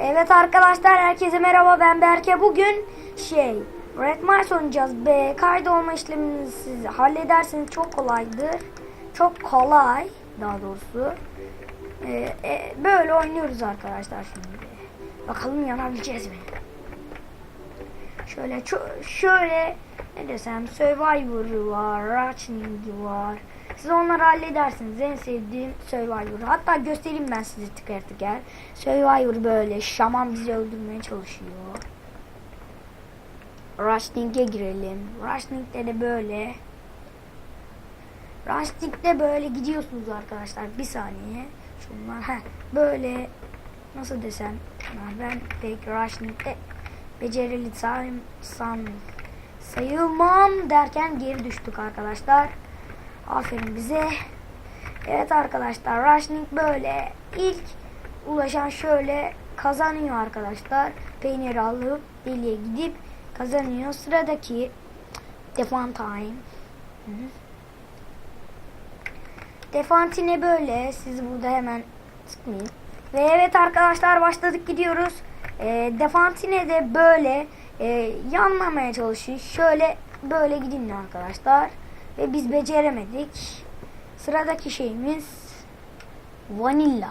Evet arkadaşlar herkese merhaba ben Berke. Bugün şey Red Mars oynayacağız. Be kaydolma işlemini siz hallederseniz çok kolaydır. Çok kolay daha doğrusu. Ee, e, böyle oynuyoruz arkadaşlar şimdi. Bakalım yanabileceğiz mi? Şöyle şöyle ne desem Survivor var, Ratching var. Siz onları halledersiniz. En sevdiğim Survivor. Hatta göstereyim ben size tıkar tıkar. Survivor böyle. Şaman bizi öldürmeye çalışıyor. Rushling'e girelim. Rushling'de de böyle. Rushling'de böyle gidiyorsunuz arkadaşlar. Bir saniye. Şunlar heh, böyle nasıl desem ben pek Rushling'de becerili say san sayılmam derken geri düştük arkadaşlar. Aferin bize. Evet arkadaşlar Rushing böyle ilk ulaşan şöyle kazanıyor arkadaşlar. Peynir alıp deliye gidip kazanıyor. Sıradaki Defantine. Defantine böyle. Siz burada hemen tıklayın. Ve evet arkadaşlar başladık gidiyoruz. E, Defantine de böyle e, yanmamaya çalışıyor. Şöyle böyle gidin arkadaşlar. Ve biz beceremedik. Sıradaki şeyimiz vanilla.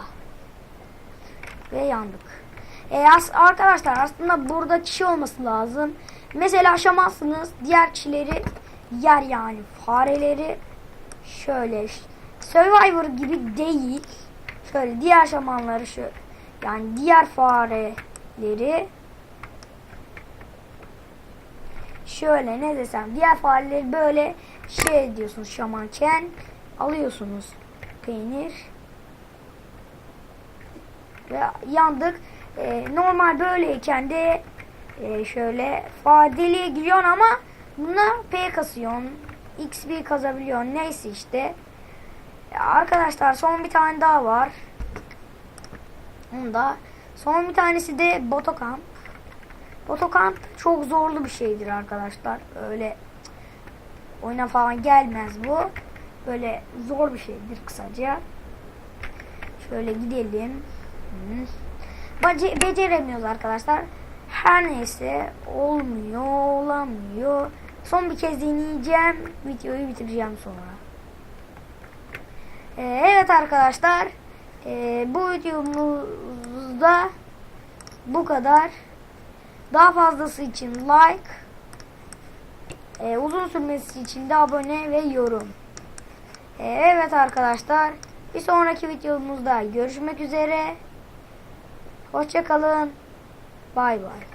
Ve yandık. E, as arkadaşlar aslında burada kişi olması lazım. Mesela aşamazsınız. Diğer kişileri yer yani fareleri şöyle Survivor gibi değil. Şöyle diğer şamanları şu yani diğer fareleri şöyle ne desem diğer fareleri böyle şey ediyorsunuz şamanken alıyorsunuz peynir. Ve yandık. Ee, normal böyleyken de e, şöyle fadeliğe giriyorsun ama buna P kasıyorsun XP kazabiliyorsun. Neyse işte. Ya arkadaşlar son bir tane daha var. Onda son bir tanesi de Botokamp Botokamp çok zorlu bir şeydir arkadaşlar öyle oyuna falan gelmez bu. Böyle zor bir şeydir kısaca. Şöyle gidelim. Hı. Bace beceremiyoruz arkadaşlar. Her neyse olmuyor, olamıyor. Son bir kez deneyeceğim. Videoyu bitireceğim sonra. Ee, evet arkadaşlar. Ee, bu videomuzda bu kadar. Daha fazlası için like, ee, uzun sürmesi için de abone ve yorum. Ee, evet arkadaşlar. Bir sonraki videomuzda görüşmek üzere. Hoşçakalın. Bay bay.